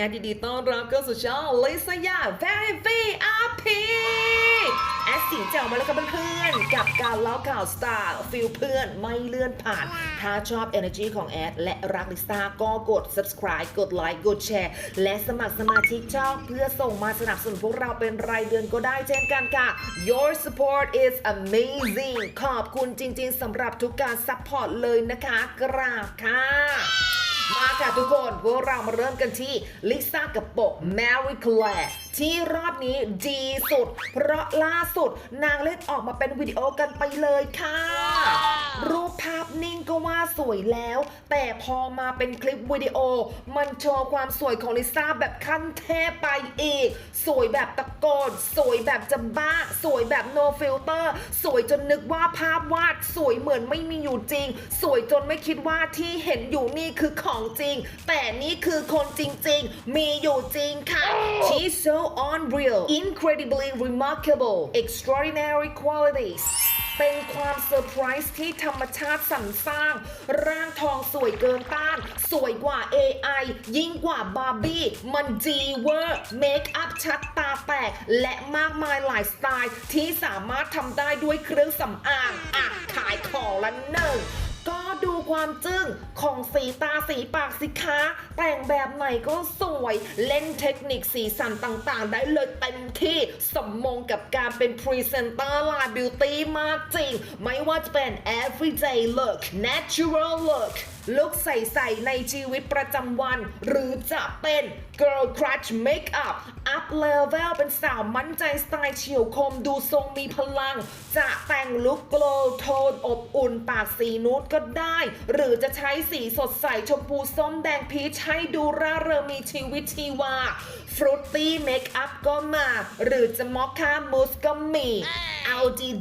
แอดดีๆต้อนรับเข้าสู่ช่องลิซยา Very VIP แอดสิงเจ้ามาแล้วกับเพื่อนๆกับการเล่าข่าวสตาร์ฟิลเพื่อนไม่เลื่อนผ่าน ถ้าชอบ Energy ของแอด และรักลิซ่าก็กด subscribe กดไลค์กดแชร์และสมัครสมาชิกช่องเพื่อส่งมาสนับสนุนพวกเราเป็นรายเดือนก็ได้เช่นกันค่ะ Your support is amazing ขอบคุณจริงๆสำหรับทุกการซัพพอร์ตเลยนะคะ กราบค่ะ มาค่ะทุกคน พวกเรามาเริ่มกันที่ลิซ่ากับโปะ Mary Claire ที่รอบนี้ดีสุด เพราะล่าสุดนางเล่นออกมาเป็นวิดีโอกันไปเลยค่ะ รูปภาพนิ่งก็ว่าสวยแล้ว แต่พอมาเป็นคลิปวิดีโอ มันโชว์ความสวยของลิซ่าแบบขั้นเทพไปอีก สวยแบบตะโกน สวยแบบจะบ้า สวยแบบ no filter สวยจนนึกว่าภาพวาดสวยเหมือนไม่มีอยู่จริง สวยจนไม่คิดว่าที่เห็นอยู่นี่คือของจริง แต่นี่คือคนจริงๆ มีอยู่จริงค่ะ She's so unreal incredibly remarkable extraordinary qualities เป็นความเซอร์ไพรส์ที่ธรรมชาติสรรสร้าง ร่างทองสวยเกินต้าน สวยกว่า AI ยิ่งกว่าบาร์บี้ มันดีเวอร์เมคอัพชัดตาแตก และมากมายหลายสไตล์ ที่สามารถทำได้ด้วยเครื่องสำอางอะขายของละหนึ่ง ดูความจึ้งของสีตาสีปากสิคะ แต่งแบบไหนก็สวย เล่นเทคนิคสีสันต่างๆ ได้เลยเต็มที่สมมงกับการเป็นพรีเซนเตอร์ลายบิวตี้มากจริง ไม่ว่าจะเป็น everyday look natural look ลุคใสๆในชีวิตประจำวัน หรือจะเป็น girl crush makeup up level เป็นสาวมั่นใจสไตล์เฉียวคมดูทรงมีพลัง จะแต่งลุค glow โทนอบอุ่นปากสีนูดก็ได้ หรือจะใช้สีสดใสชมพูส้มแดงพีชให้ดูร่าเริงมีชีวิตชีวาฟรุตตี้เมคอัพก็มา หรือจะมอคค่ามูสก็มีเอา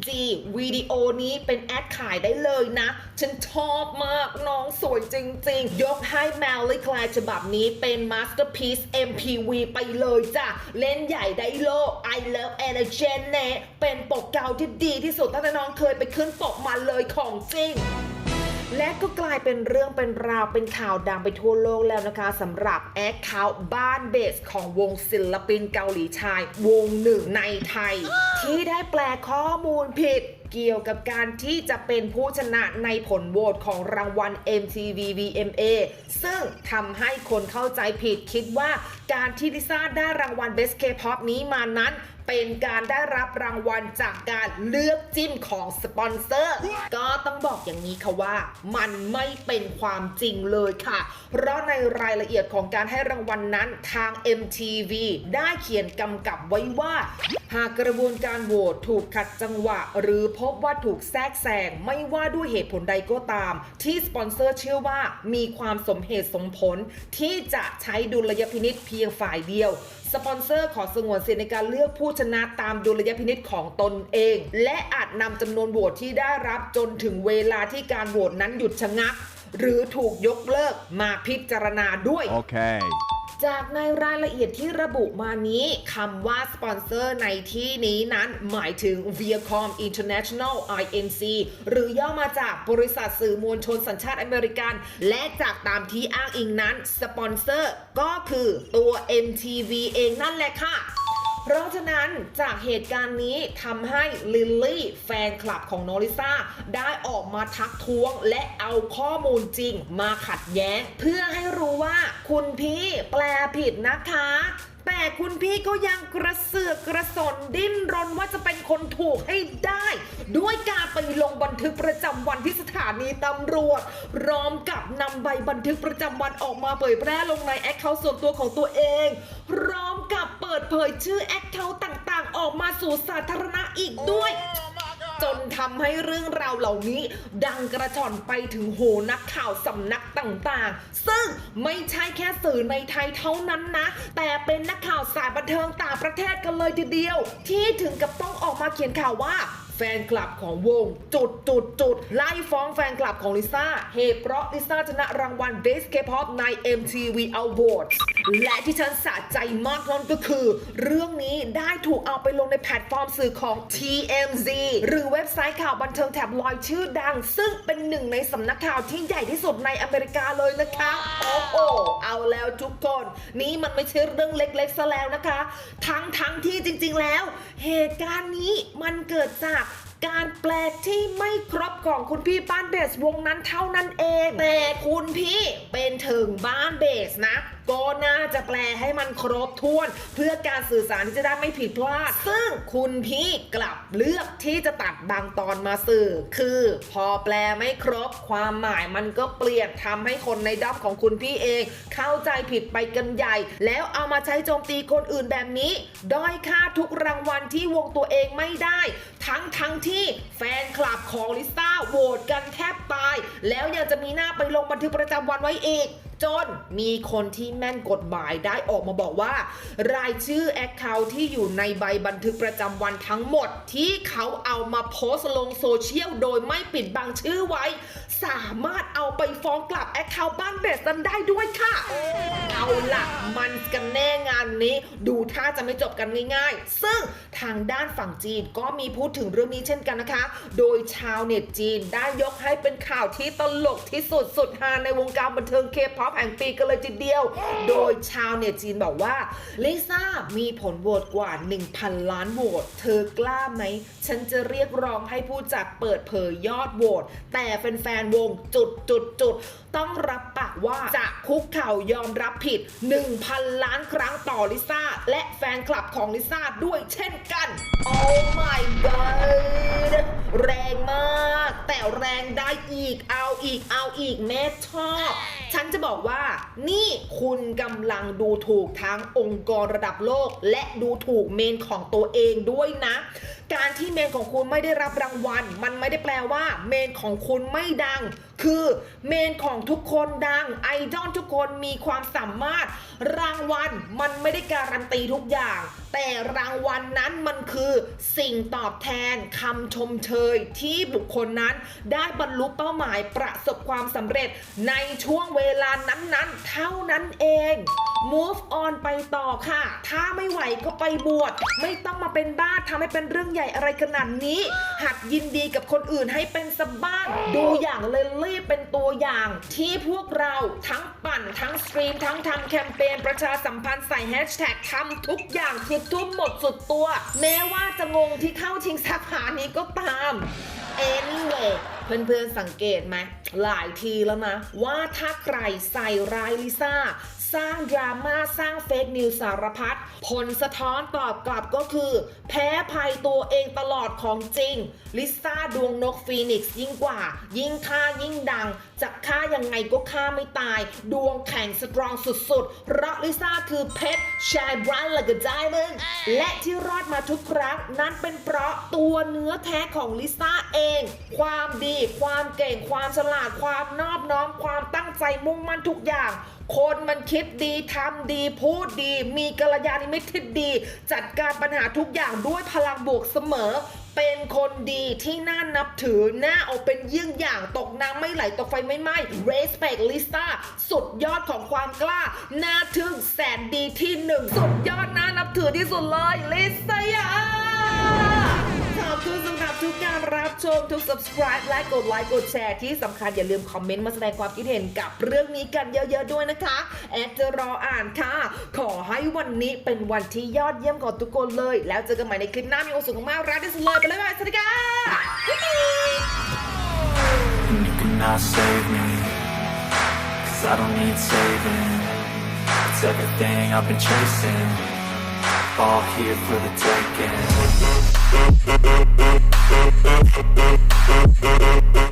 ดีๆวิดีโอนี้เป็นแอดขายได้เลยนะ ฉันชอบมากน้องสวยจริง ๆ ยกให้แมลลี่คลายฉบับนี้เป็น Masterpiece MPV ไปเลยจ้ะ เล่นใหญ่ได้โลก I love energy เนเป็นปกเก่าที่ดีที่สุดตั้งแต่น้องเคยไปขึ้นปกมาเลยของจริงและก็กลายเป็นเรื่องเป็นราวเป็นข่าวดังไปทั่วโลกแล้วนะคะสำหรับแอคเคาท์บ้านเบสของวงศิลปินเกาหลีชาย วงหนึ่งในไทย ที่ได้แปลข้อมูลผิด เกี่ยวกับการที่จะเป็นผู้ชนะในผลโหวตของรางวัล MTV VMA ซึ่งทำให้คนเข้าใจผิดคิดว่าการที่ลิซ่าได้รางวัล Best K-pop นี้มานั้น เป็นการได้รับรางวัลจากการเลือกจิ้มของสปอนเซอร์ ก็ต้องบอกอย่างนี้ค่ะว่า มันไม่เป็นความจริงเลยค่ะ เพราะในรายละเอียดของการให้รางวัลนนั้นทาง MTV ได้เขียนกำกับไว้ว่า หากกระบวนการโหวตถูกขัดจังหวะ หรือพบว่าถูกแทรกแซงไม่ว่าด้วยเหตุผลใดก็ตาม ที่สปอนเซอร์เชื่อว่ามีความสมเหตุสมผลที่จะใช้ดุลยพินิษเพียงฝ่ายเดียว สปอนเซอร์ขอสงวนสิทธิในการเลือกผู้ชนะตามดุลยพินิษของตนเอง และอาจนำจำนวนโหวตที่ได้รับจนถึงเวลาที่การโหวตนั้นหยุดชะงัก หรือถูกยกเลิกมาพิจารณาด้วย Okay. จากในรายละเอียดที่ระบุมานี้คำว่าสปอนเซอร์ในที่นี้นั้นหมายถึง Viacom International INC หรือย่อมาจากบริษัทสื่อมวลชนสัญชาติอเมริกัน และจากตามที่อ้างอิงนั้น สปอนเซอร์ก็คือตัว MTV เองนั่นแหละค่ะ เพราะฉะนั้นจากเหตุการณ์นี้ทำให้ลิลลี่แฟนคลับของโนลิซ่าได้ออกมาทักท้วง และเอาข้อมูลจริงมาขัดแย้ง เพื่อให้รู้ว่าคุณพี่แปลผิดนะคะ แต่คุณพี่ก็ยังกระเสือกกระสนดิ้นรนว่าจะเป็นคนถูกให้ได้ ด้วยการไปลงบันทึกประจำวันที่สถานีตำรวจพร้อมกับนำใบบันทึกประจำวันออกมาเผยแพร่ลงในแอคเคาท์ส่วนตัวของตัวเองพร้อมกับเปิดเผยชื่อแอคเคาท์ต่างๆ ออกมาสู่สาธารณะอีกด้วย จนทำให้เรื่องราวเหล่านี้ ดังกระชอนไปถึงโหนักข่าวสำนักต่างๆ ซึ่งไม่ใช่แค่สื่อในไทยเท่านั้นนะ แต่เป็นนักข่าวสายบันเทิงต่างประเทศกันเลยทีเดียว ที่ถึงกับต้องออกมาเขียนข่าวว่า แฟนคลับของวง จุดจุดจุดไล่ฟ้องแฟนคลับของลิซ่าเหตุเพราะลิซ่าชนะรางวัล Best K-pop ใน MTV Awards และที่ฉันสะใจมากนั่นก็คือ เรื่องนี้ได้ถูกเอาไปลงในแพลตฟอร์มสื่อของ TMZ หรือเว็บไซต์ข่าวบันเทิงแถบลอยชื่อดัง ซึ่งเป็นหนึ่งในสำนักข่าวที่ใหญ่ที่สุดในอเมริกาเลยนะคะ โอ้โหเอาแล้วทุกคน นี่มันไม่ใช่เรื่องเล็กๆซะแล้วนะคะ ทั้งทั้งที่จริง ๆแล้ว เหตุการณ์นี้มันเกิดจาก การแปลที่ไม่ครบของคุณพี่บ้านเบสวงนั้นเท่านั้นเอง แต่คุณพี่เป็นถึงบ้านเบสนะ ก็น่าจะแปลให้มันครบถ้วน เพื่อการสื่อสารที่จะได้ไม่ผิดพลาด ซึ่งคุณพี่กลับเลือกที่จะตัดบางตอนมาสื่อ คือพอแปลไม่ครบความหมายมันก็เปลี่ยนทำให้คนในด้อมของคุณพี่เอง เข้าใจผิดไปกันใหญ่ แล้วเอามาใช้โจมตีคนอื่นแบบนี้ ด้อยค่าทุกรางวัลที่วงตัวเองไม่ได้ ทั้งทั้งที่แฟนคลับของลิซ่าโหวตกันแทบตาย แล้วยังจะมีหน้าไปลงบันทึกประจำวันไว้อีก จนมีคนที่แม่นกฎหมายได้ออกมาบอกว่า รายชื่อแอคเคาท์ที่อยู่ในใบบันทึกประจำวันทั้งหมด ที่เขาเอามาโพสต์ลงโซเชียลโดยไม่ปิดบังชื่อไว้ สามารถเอาไปฟ้องกลับแอคเคาท์บ้านเบสันได้ด้วยค่ะ เอาล่ะมันกันแน่งานนี้ ดูท่าจะไม่จบกันง่ายๆ ซึ่งทางด้านฝั่งจีนก็มีพูดถึงเรื่องนี้เช่นกันนะคะ โดยชาวเน็ตจีนได้ยกให้เป็นข่าวที่ตลกที่สุดสุดฮาในวงการบันเทิงเคป๊อปแห่งปีกันเลยทีเดียว โดยชาวเน็ตจีนบอกว่าลิซ่ามีผลโหวตกว่า 1,000 ล้านโหวตเธอกล้าไหม ฉันจะเรียกร้องให้ผู้จัดเปิดเผยยอดโหวตแต่แฟนๆวงจุดจุดจุดต้องรับปากว่าจะคุกเข่ายอมรับผิด 1,000 ล้านครั้งต่อลิซ่า และแฟนคลับของลิซ่าด้วยเช่นกัน Oh my god แรงมาก แต่แรงได้อีกเอาอีกเอาอีกแม่ชอบ ฉันจะบอกว่า นี่คุณกำลังดูถูกทั้งองค์กรระดับโลก และดูถูกเมนของตัวเองด้วยนะ การที่เมนของคุณไม่ได้รับรางวัล มันไม่ได้แปลว่า เมนของคุณไม่ดัง คือเมนของทุกคนดังไอดอลทุกคนมีความสามารถรางวัลมันไม่ได้การันตีทุกอย่างแต่รางวัลนั้นมันคือสิ่งตอบแทนคำชมเชยที่บุคคลนั้นได้บรรลุเป้าหมายประสบความสำเร็จในช่วงเวลานั้นๆ เท่านั้นเอง move on ไปต่อค่ะ ถ้าไม่ไหวก็ไปบวช ไม่ต้องมาเป็นบ้าทำให้เป็นเรื่องใหญ่อะไรขนาดนี้ หัดยินดีกับคนอื่นให้เป็นสบ้างดูอย่างเลลี่เป็นตัวอย่าง ที่พวกเราทั้งปั่นทั้งสตรีมทั้งทำแคมเปญประชาสัมพันธ์ใส่แฮชแท็กทำทุกอย่างคือทุ่มหมดสุดตัว แม้ว่าจะงงที่เข้าชิงสาขานี้ก็ตาม anyway เพื่อนๆสังเกตไหมหลายทีแล้วนะว่าถ้าใครใส่ร้ายลิซ่าสร้างดราม่าสร้างเฟกนิวสารพัดผลสะท้อนตอบกลับก็คือ แพ้ภัยตัวเองตลอดของจริง ลิซ่าดวงนกฟีนิกซ์ยิ่งกว่า ยิ่งฆ่ายิ่งดัง จะฆ่ายังไงก็ฆ่าไม่ตาย ดวงแข็งสตรองสุดๆ เพราะลิซ่าคือเพชรชายบรันและก็ไดมอนด์และที่รอดมาทุกครั้งนั้นเป็นเพราะตัวเนื้อแท้ของลิซ่าเอง ความดีความเก่ง ความฉลาด ความนอบน้อม ความตั้งใจมุ่งมั่นทุกอย่าง คนมันคิดดีทำดีพูดดี มีกัลยาณมิตรที่ดี จัดการปัญหาทุกอย่างด้วยพลังบวกเสมอ เป็นคนดีที่น่านับถือน่าเอาเป็นเยี่ยงอย่างตกน้ำไม่ไหลตกไฟไม่ไหม้ respect Lisa สุดยอดของความกล้าน่าทึ่งแสนดีที่หนึ่งสุดยอดน่านับถือที่สุดเลย Lisa ยา ชมทุก subscribe และกดไลค์กดแชร์ที่สำคัญอย่าลืมคอมเมนต์มาแสดงความคิดเห็นกับเรื่องนี้กันเยอะๆด้วยนะคะ แอดจะรออ่านค่ะ ขอให้วันนี้เป็นวันที่ยอดเยี่ยมของทุกคนเลย แล้วเจอกันใหม่ในคลิปหน้ามีความสุขมากๆรักที่สุดเลยไปเลยบายสวัสดีค่ะ you cannot save me Cause I don't need saving It's everything I've been chasing All here for the taking Soy el director de la Universidad.